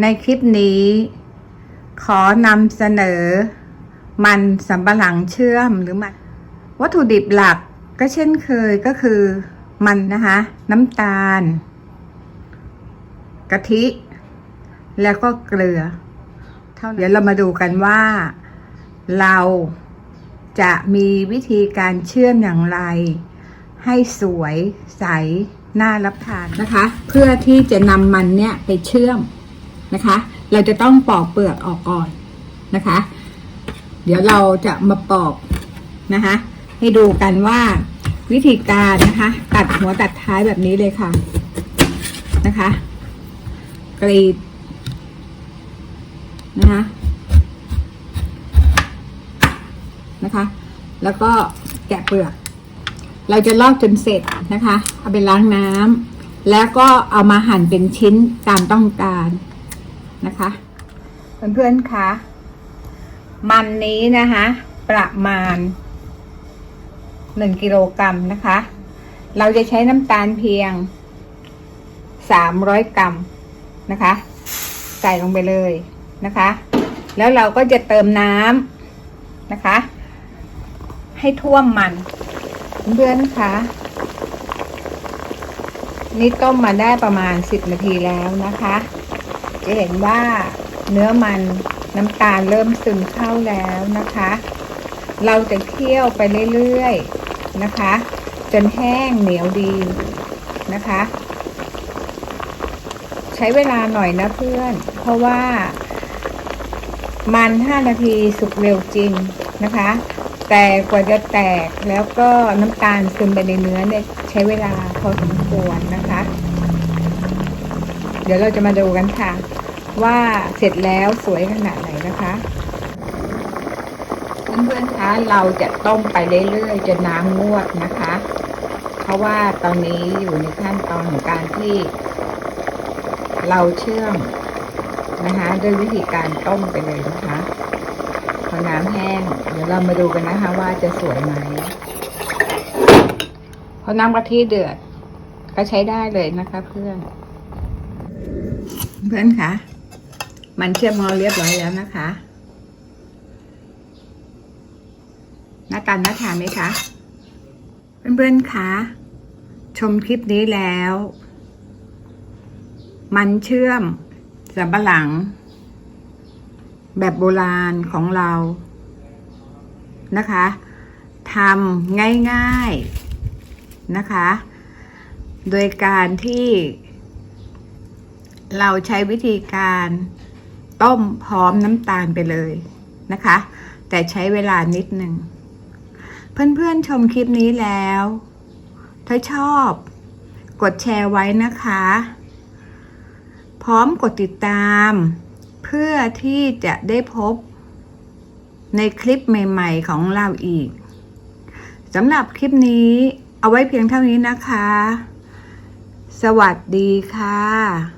ในคลิปนี้ ขอนำเสนอ มันสำปะหลังเชื่อมหรือมัน วัตถุดิบหลักก็เช่นเคยก็คือ มันนะคะ น้ำตาล กะทิ แล้วก็เกลือ เท่าเดี๋ยวเรามาดูกันว่า เราจะมีวิธีการเชื่อมอย่างไร ให้สวยใส น่ารับทานนะคะ เพื่อที่จะนำมันเนี่ยไปเชื่อม นะคะ เราจะต้องปอกเปลือกออกก่อนนะคะ เดี๋ยวเราจะมาปอกนะคะ ให้ดูกันว่าวิธีการนะคะ ตัดหัวตัดท้ายแบบนี้เลยค่ะนะคะ กรีดนะคะนะคะ แล้วก็แกะเปลือก เราจะลอกจนเสร็จนะคะ เอาไปล้างน้ำแล้วก็เอามาหั่นเป็นชิ้นตามต้องการ นะคะเพื่อนๆคะมันนี้นะคะ ประมาณหนึ่งกิโลกรัมนะคะ เราจะใช้น้ำตาลเพียงสามร้อยกรัมนะคะ ใส่ลงไปเลยนะคะ แล้วเราก็จะเติมน้ำนะคะ ให้ท่วมมัน เพื่อนๆคะนี่ต้มมาได้ประมาณสิบนาทีแล้วนะคะ จะเห็นว่าเนื้อมันน้ำตาลเริ่มซึมเข้าแล้วนะคะ เราจะเคี่ยวไปเรื่อยๆนะคะ จนแห้งเหนียวดีนะคะ ใช้เวลาหน่อยนะเพื่อน เพราะว่า มันห้านาทีสุกเร็วจริงนะคะ แต่กว่าจะแตกแล้วก็น้ำตาลซึมไปในเนื้อเนี่ยใช้เวลาพอสมควรนะคะ เดี๋ยวเราจะมาดูกันค่ะ ว่าเสร็จแล้วสวยขนาดไหนนะคะเพื่อนๆคะเราจะต้มไปเรื่อยๆจนน้ำงวดนะคะ เพราะว่าตอนนี้อยู่ในขั้นตอนของการที่ เราเชื่อมนะคะด้วยวิธีการต้มไปเลยนะคะพอน้ำแห้ง เดี๋ยวเรามาดูกันนะคะ ว่าจะสวยไหมพอน้ำกะทิเดือดก็ใช้ได้เลยนะคะ เพื่อน เพื่อนคะ มันเชื่อมงอเรียบร้อยแล้วนะคะหน้าตาน่าทานไหมคะ เพื่อนๆคะชมคลิปนี้แล้ว มันเชื่อมสับปะหลัง แบบโบราณของเรานะคะทำง่ายๆนะคะ โดยการที่เราใช้วิธีการ ต้มพร้อมน้ำตาลไปเลยนะคะ แต่ใช้เวลานิดหนึ่งเพื่อนๆชมคลิปนี้แล้ว ถ้าชอบ กดแชร์ไว้นะคะ พร้อมกดติดตาม เพื่อที่จะได้พบ ในคลิปใหม่ๆของเราอีกสำหรับคลิปนี้เอาไว้เพียงเท่านี้นะคะ สวัสดีค่ะ